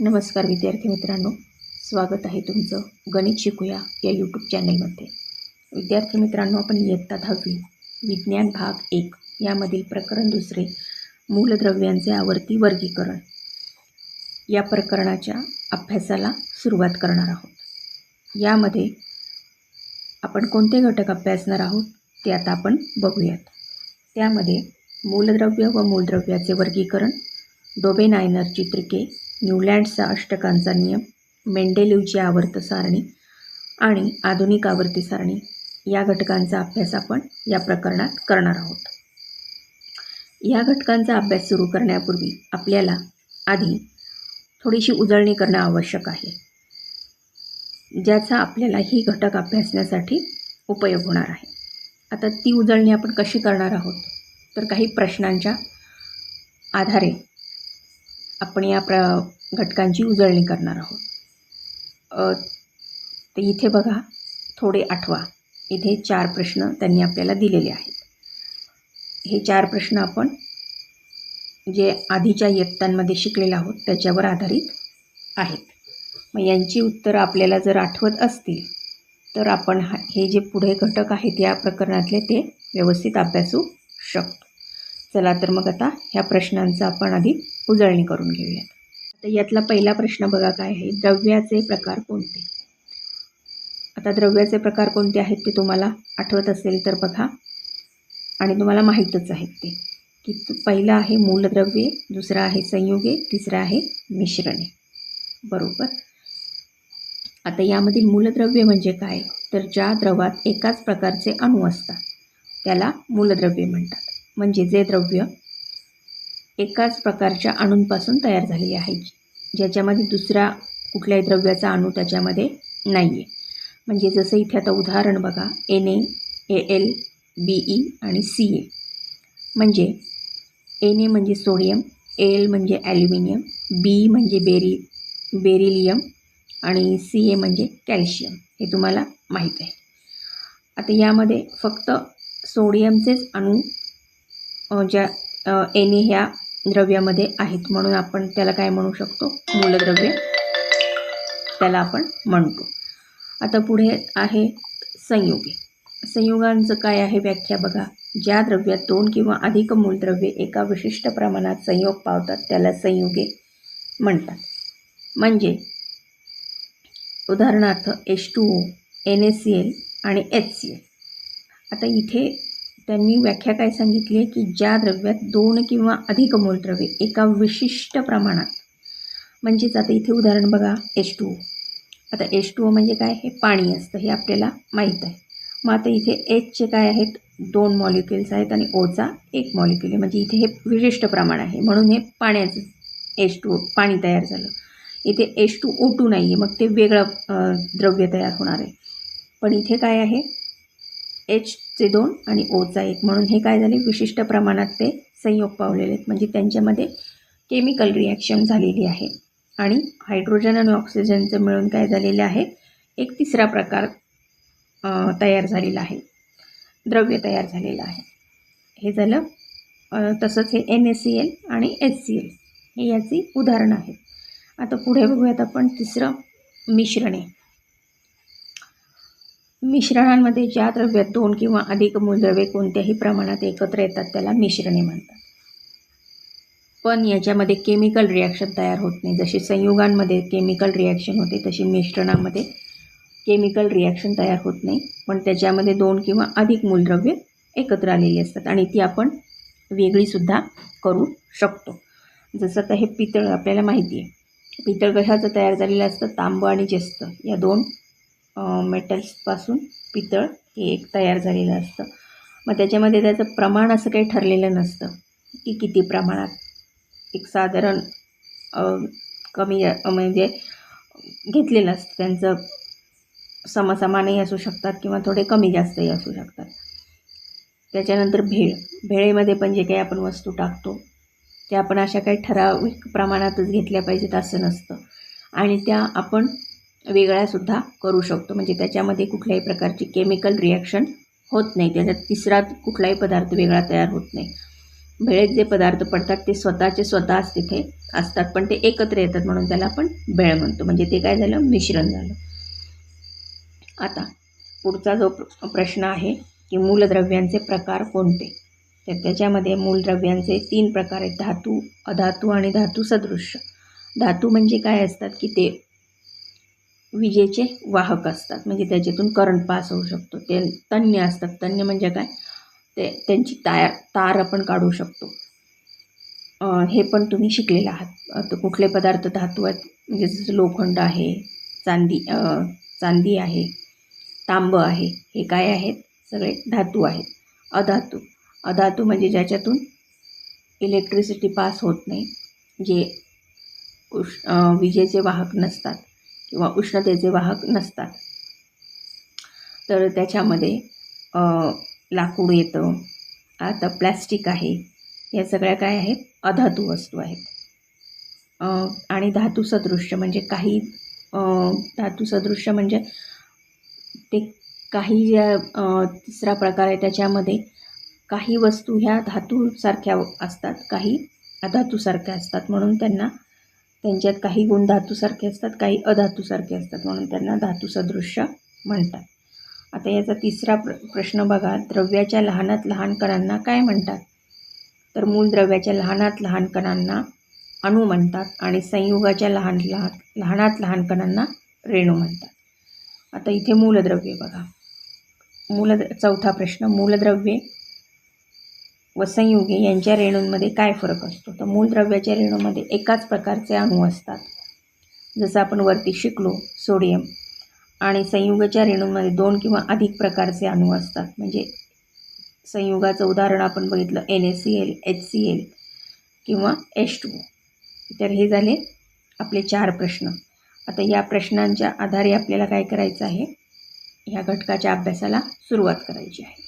नमस्कार विद्यार्थी मित्रांनो. स्वागत आहे तुमचं गणित शिकूया या यूट्यूब चॅनलमध्ये विद्यार्थी मित्रांनो आपण इयत्ता दहावी विज्ञान भाग एक यामधील प्रकरण दुसरे मूलद्रव्यांचे आवर्ती वर्गीकरण. या प्रकरणाच्या अभ्यासाला सुरुवात करणार आहोत. यामध्ये आपण कोणते घटक अभ्यासणार आहोत ते आता आपण बघूयात. त्यामध्ये मूलद्रव्य व मूलद्रव्याचे वर्गीकरण डोबेनायनर चित्रिके न्यूलँडचा अष्टकांचा नियम मेंडेलिवची आवर्त सारणी आणि आधुनिक आवर्ती सारणी या घटकांचा अभ्यास आपण या प्रकरणात करणार आहोत. या घटकांचा अभ्यास सुरू करण्यापूर्वी आपल्याला आधी थोडीशी उजळणी करणं आवश्यक आहे ज्याचा आपल्याला ही घटक अभ्यासण्यासाठी उपयोग होणार आहे. आता ती उजळणी आपण कशी करणार आहोत? तर काही प्रश्नांच्या आधारे आपण या प्र घटकांची उजळणी करणार आहोत. तर इथे बघा थोडे आठवा. इथे चार प्रश्न त्यांनी आपल्याला दिलेले आहेत. हे चार प्रश्न आपण जे आधीच्या इयत्तांमध्ये शिकलेले आहोत त्याच्यावर आधारित आहेत. मग यांची उत्तरं आपल्याला जर आठवत असतील तर आपण हा हे जे पुढे घटक आहेत या प्रकरणातले ते व्यवस्थित अभ्यासू शकतो. चला तर मग आता ह्या प्रश्नांचा आपण आधी उजळणी करून घेऊयात. आता यातला पहिला प्रश्न बघा काय आहे. द्रव्याचे प्रकार कोणते? आता द्रव्याचे प्रकार कोणते आहेत ते तुम्हाला आठवत असेल तर बघा. आणि तुम्हाला माहीतच आहेत ते. की पहिलं आहे मूलद्रव्ये दुसरं आहे संयुगे तिसरं आहे मिश्रणे. बरोबर? आता यामधील मूलद्रव्य म्हणजे काय? तर ज्या द्रवात एकाच प्रकारचे अणू असतात त्याला मूलद्रव्ये म्हणतात. म्हणजे जे द्रव्य एकाच प्रकारच्या अणूंपासून तयार झालेली आहे. ज्याच्यामध्ये दुसऱ्या कुठल्याही द्रव्याचा अणू त्याच्यामध्ये नाही आहे म्हणजे जसं इथे आता उदाहरण बघा N A A L B E आणि सी ए म्हणजे एन ए म्हणजे सोडियम ए एल म्हणजे ॲल्युमिनियम बी म्हणजे बेरी बेरिलियम आणि सी ए म्हणजे कॅल्शियम. हे तुम्हाला माहीत आहे. आता यामध्ये फक्त सोडियमचेच अणू ज्या एन ए ह्या द्रव्यामध्ये आहेत म्हणून आपण त्याला काय म्हणू शकतो? मूलद्रव्य. त्याला आपण म्हणतो. आता पुढे आहे संयुगे. संयुगांचं काय आहे व्याख्या बघा. ज्या द्रव्यात दोन किंवा अधिक मूलद्रव्ये एका विशिष्ट प्रमाणात संयोग पावतात त्याला संयुगे म्हणतात. म्हणजे उदाहरणार्थ H two O N S C L आणि एच सी एल आता इथे त्यांनी व्याख्या काय सांगितली आहे की ज्या द्रव्यात दोन किंवा अधिक मूलद्रव्ये एका विशिष्ट प्रमाणात म्हणजेच आता इथे उदाहरण बघा एच टू ओ आता एच टू ओ म्हणजे काय? हे पाणी असतं हे आपल्याला माहीत आहे. मग आता इथे एचचे काय आहेत? दोन मॉलिक्युल्स आहेत आणि ओचा एक मॉलिक्युल आहे. म्हणजे इथे हे विशिष्ट प्रमाण आहे. म्हणून हे पाण्याचं एच टू पाणी तयार झालं. इथे एच टू ओ टू नाही आहे मग ते वेगळं द्रव्य तयार होणार आहे. पण इथे काय आहे? एचचे दोन आणि ओचा एक. म्हणून हे काय झाले? विशिष्ट प्रमाणात ते संयोग पावलेले आहेत. म्हणजे त्यांच्यामध्ये केमिकल रिॲक्शन झालेली आहे. आणि हायड्रोजन आणि ऑक्सिजनचं मिळून काय झालेलं आहे? एक तिसरा प्रकार तयार झालेला आहे. द्रव्य तयार झालेलं आहे. हे झालं तसंच हे एन एस सी एल आणि एच सी एल हे याची उदाहरणं आहेत. आता पुढे बघूयात आपण तिसरं मिश्रणे मिश्रणांमध्ये ज्या द्रव्यात दोन किंवा अधिक मूलद्रव्ये कोणत्याही प्रमाणात एकत्र येतात त्याला मिश्रणे म्हणतात. पण याच्यामध्ये केमिकल रिॲक्शन तयार होत नाही. जशी संयुगांमध्ये केमिकल रिॲक्शन होते तशी मिश्रणामध्ये केमिकल रिॲक्शन तयार होत नाही. पण त्याच्यामध्ये दोन किंवा अधिक मूलद्रव्ये एकत्र आलेली असतात आणि ती आपण वेगळीसुद्धा करू शकतो. जसं आता हे पितळ आपल्याला माहिती आहे. पितळ कशाचं तयार झालेलं असतं? तांबं आणि जस्त. या दोन मेटल्सपासून पितळ हे एक तयार झालेलं असतं. मग त्याच्यामध्ये त्याचं प्रमाण असं काही ठरलेलं नसतं की किती प्रमाणात. एक साधारण कमी म्हणजे घेतलेलं असतं. त्यांचं समसमानही असू शकतात किंवा थोडे कमी जास्तही असू शकतात. त्याच्यानंतर भेळ. भेळेमध्ये पण जे काही आपण वस्तू टाकतो त्या आपण अशा काही ठराविक प्रमाणातच घेतल्या पाहिजेत असं नसतं. आणि त्या आपण वेगळ्यासुद्धा करू शकतो. म्हणजे त्याच्यामध्ये कुठल्याही प्रकारची केमिकल रिॲक्शन होत नाही. त्याच्यात तिसरा कुठलाही पदार्थ वेगळा तयार होत नाही. भेळेत जे पदार्थ पडतात ते स्वतःचे स्वतःच तिथे असतात. पण ते एकत्र येतात म्हणून त्याला आपण भेळ म्हणतो. म्हणजे ते काय झालं? मिश्रण झालं. आता पुढचा जो प्रश्न आहे की मूलद्रव्यांचे प्रकार कोणते? तर त्याच्यामध्ये मूलद्रव्यांचे तीन प्रकार आहेत. धातू अधातू आणि धातू सदृश्य धातू म्हणजे काय असतात की ते विजेचे वाहक असतात. म्हणजे त्याच्यातून करंट पास होऊ शकतो. ते तन्य असतात. तन्य म्हणजे काय? ते त्यांची तार तार आपण काढू शकतो. हे पण तुम्ही शिकलेलं आहात. तर कुठले पदार्थ धातू आहेत म्हणजे जसं लोखंड आहे चांदी चांदी आहे तांब आहे हे काय आहेत? सगळे धातू आहेत. अधातू. अधातू म्हणजे ज्याच्यातून इलेक्ट्रिसिटी पास होत नाही. जे उष विजेचे वाहक नसतात. किंवा उष्णतेचे वाहक नसतात. तर त्याच्यामध्ये लाकूड येतं. आता प्लॅस्टिक आहे. या सगळ्या काय आहेत? अधातू वस्तू आहेत. आणि धातू सदृश्य म्हणजे काही अं, धातू सदृश्य म्हणजे ते काही ज्या तिसरा प्रकार आहे त्याच्यामध्ये काही वस्तू ह्या धातूसारख्या असतात. काही अधातूसारख्या असतात. म्हणून त्यांना त्यांच्यात काही गुण धातूसारखे असतात काही अधातूसारखे असतात म्हणून त्यांना धातुसदृश्य म्हणतात. आता याचा तिसरा प्र प्रश्न बघा द्रव्याच्या लहानात लहान कणांना काय म्हणतात? तर मूलद्रव्याच्या लहानात लहान कणांना अणू म्हणतात आणि संयुगाच्या लहान लहान लहानात लहान कणांना रेणू म्हणतात. आता इथे मूलद्रव्ये बघा. मूल चौथा प्रश्न मूलद्रव्ये व संयुगे यांच्या रेणूंमध्ये काय फरक असतो? तर मूलद्रव्याच्या रेणूमध्ये एकाच प्रकारचे अणू असतात. जसं आपण वरती शिकलो सोडियम आणि संयुगाच्या रेणूंमध्ये दोन किंवा अधिक प्रकारचे अणू असतात. म्हणजे संयुगाचं उदाहरण आपण बघितलं N A C L H C L किंवा एच टू तर हे झाले आपले चार प्रश्न. आता या प्रश्नांच्या आधारे आपल्याला काय करायचं आहे? ह्या घटकाच्या अभ्यासाला सुरुवात करायची आहे.